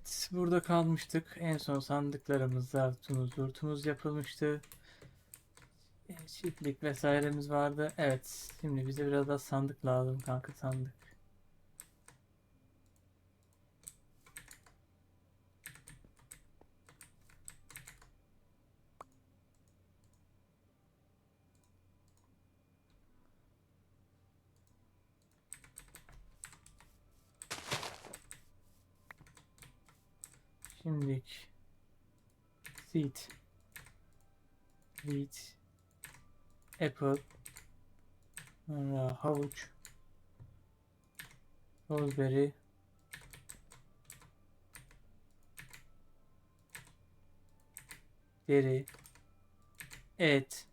Evet, burada kalmıştık. En son sandıklarımızda tuz, turtumuz yapılmıştı. Çiftlik vesairemiz vardı. Evet, şimdi bize biraz daha sandık lazım kanka sandık. Şimdilik. Seed, wheat, apple, sonra havuç, raspberry, deri, et,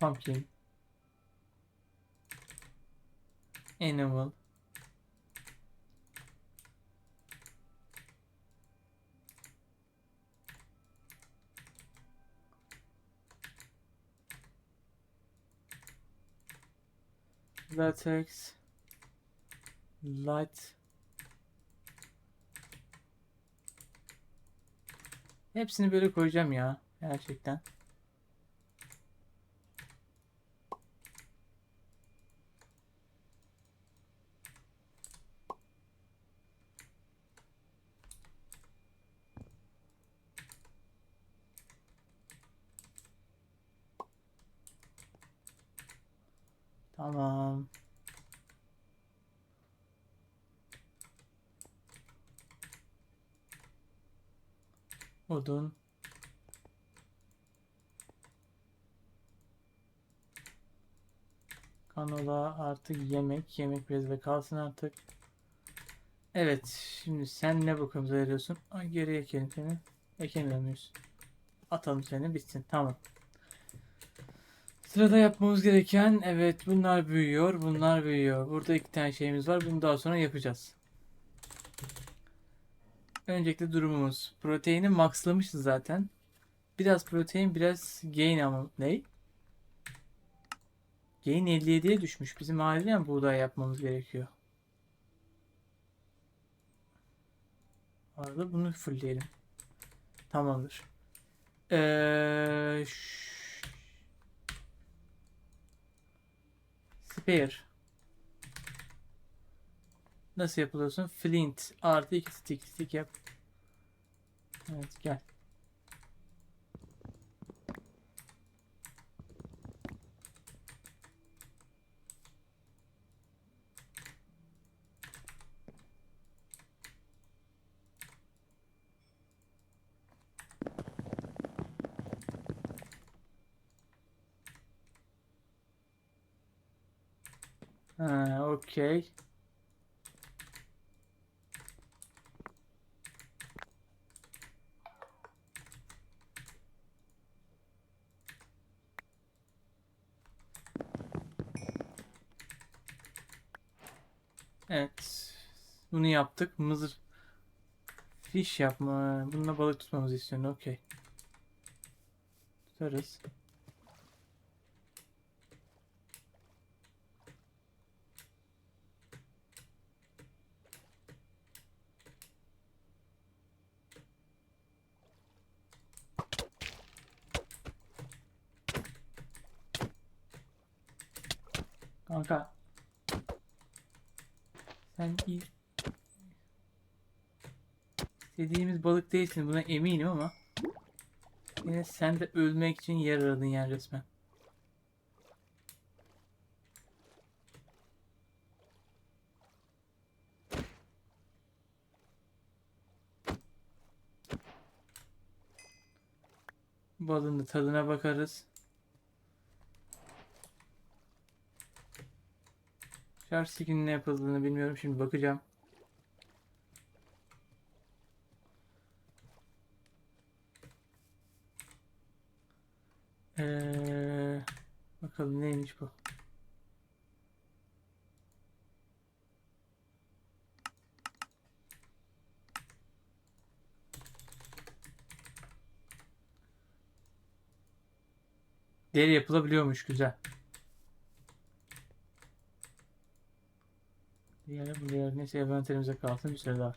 pumpkin, animal, latex, light. Hepsini böyle koyacağım ya. Gerçekten. Tamam. Odun. Kanola artık yemek. Yemek biraz da kalsın artık. Evet. Şimdi sen ne bakımıza yarıyorsun? Ay, geri ekelim seni. Ekemiyor? Atalım seni bitsin. Tamam. Sırada yapmamız gereken evet bunlar büyüyor. Bunlar büyüyor. Burada iki tane şeyimiz var. Bunu daha sonra yapacağız. Öncelikle durumumuz. Proteini maxlamışız zaten. Biraz protein biraz gain ama ne? Gain 57'ye düşmüş. Bizim acilen buğday yapmamız gerekiyor. Arada bunu fullleyelim. Tamamdır. Ee, Spare. Nasıl yapılıyorsun? Flint artı 2 stick. Stick yap. Evet gel. Ha, okey. Evet. Bunu yaptık. Mızır. Fiş yapma. Bununla balık tutmamızı istiyorsun. Okey. Tutarız. Kanka. Sen iyi. İstediğimiz balık değilsin buna eminim ama. Yine sen de ölmek için yer aradın yani resmen. Balın tadına bakarız. Şarj skin'in ne yapıldığını bilmiyorum. Şimdi bakacağım. Ee, bakalım neymiş bu. Deri yapılabiliyormuş güzel. Bu diğer neyse envanterimize kalsın bir süre daha.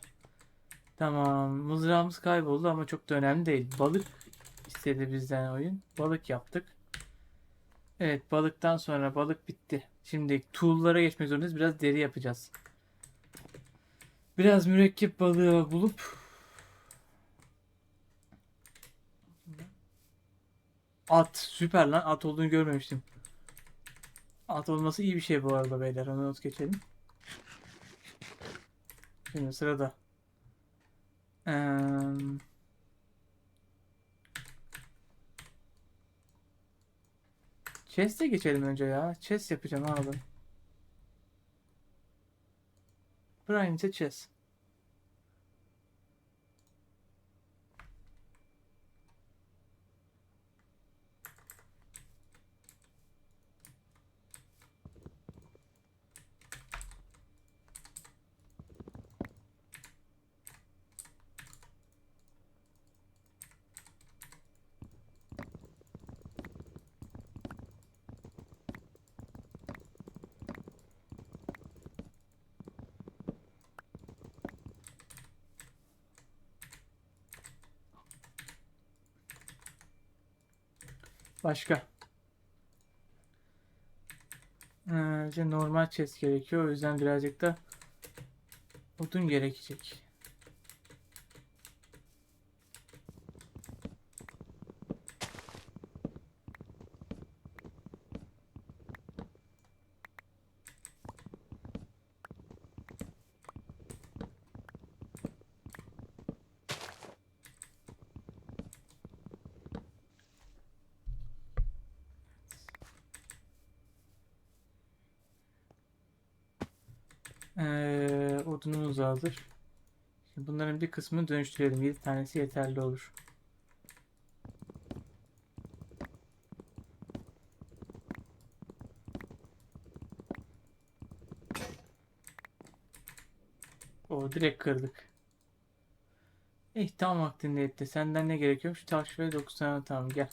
Tamam. Mızrağımız kayboldu ama çok da önemli değil. Balık istedi bizden oyun. Balık yaptık. Evet balıktan sonra balık bitti. Şimdi tool'lara geçmek zorundayız. Biraz deri yapacağız. Biraz mürekkep balığı bulup At. Süper lan. At olduğunu görmemiştim. At olması iyi bir şey bu arada beyler. Onu not geçelim. Şimdi sırada. Eee Chess'e geçelim önce ya. Chess yapacağım abi. Brian ise chess. Başka. Ee, işte normal chest gerekiyor. O yüzden birazcık da odun gerekecek. Ee, odunumuz. Şimdi bunların bir kısmını dönüştürelim. 7 tanesi yeterli olur. O direkt kırdık. Eh tam vaktinde etti. Senden ne gerekiyormuş? Taş ve 9 tane tamam gel.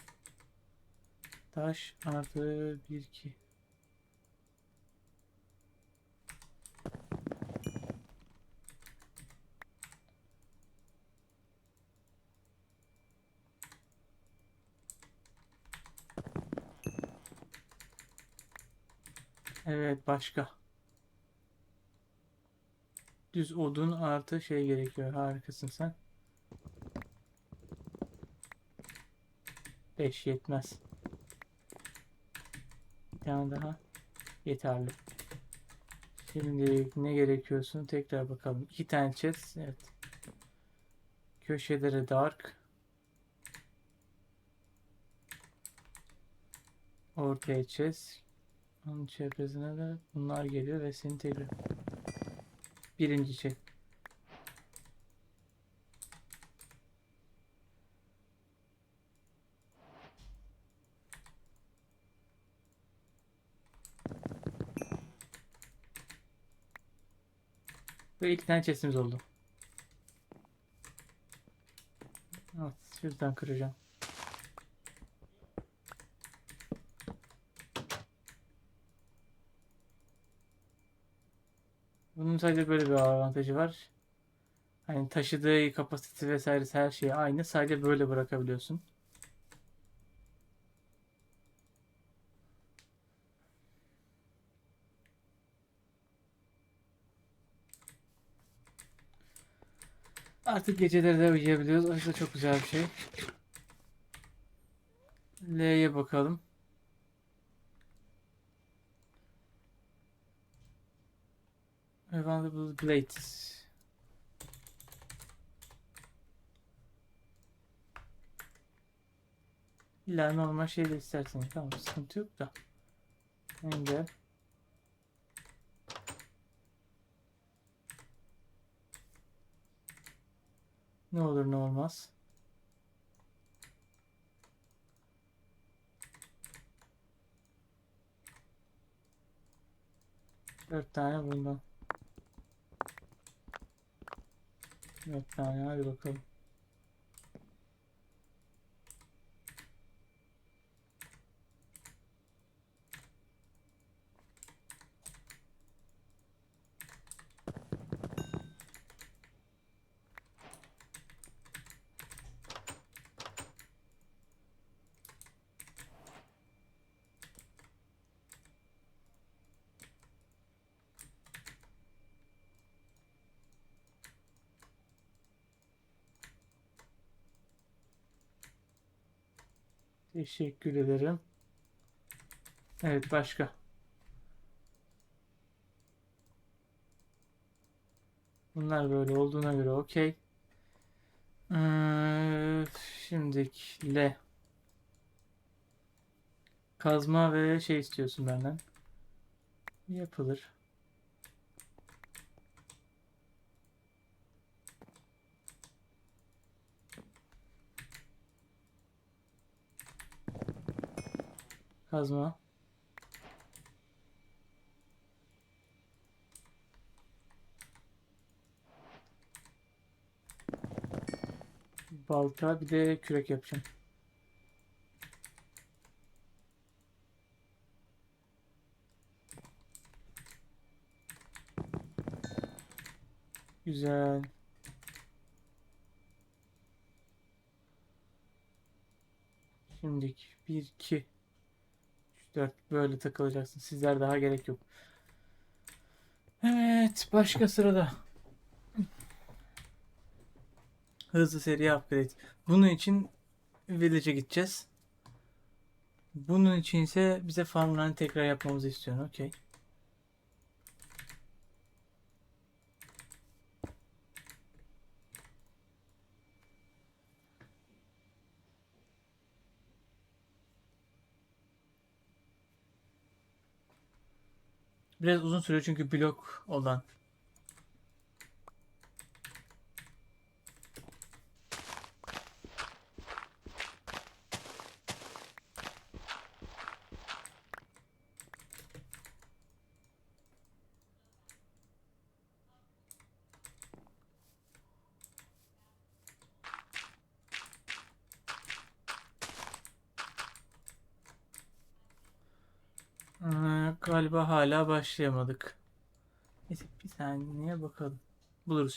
Taş artı 1 2. Evet başka. Düz odun artı şey gerekiyor. Harikasın sen. 5 yetmez. Bir tane daha yeterli. Şimdi ne gerekiyorsun? Tekrar bakalım. İki tane chest. Evet. Köşelere dark. Ortaya chest. Onun çevresine de bunlar geliyor ve seni. Birinci şey. Ve iki tane chestimiz oldu. Evet, şuradan kıracağım. Bunun sadece böyle bir avantajı var. Hani taşıdığı kapasite vesairesi her şey aynı. Sadece böyle bırakabiliyorsun. Artık geceleri de uyuyabiliyoruz. O da çok güzel bir şey. L'ye bakalım. Available blades. İlla normal şeyle istersen tamam sıkıntı yok da. Engel. Ne olur ne olmaz. Dört tane bundan. Dört tane hadi bakalım. Teşekkür ederim. Evet başka. Bunlar böyle olduğuna göre okey. Ee, şimdikle kazma ve şey istiyorsun benden. Yapılır. Kazma. Balta bir de kürek yapacağım. Güzel. Şimdilik 1 2 3 4 böyle takılacaksın. Sizler daha gerek yok. Evet, başka sırada. Hızlı seri upgrade. Bunun için Village'e gideceğiz. Bunun için ise bize farmlarını tekrar yapmamızı istiyor. Okey. Biraz uzun sürüyor çünkü blok olan. Ee, galiba hala başlayamadık. Neyse bir saniye bakalım. Buluruz.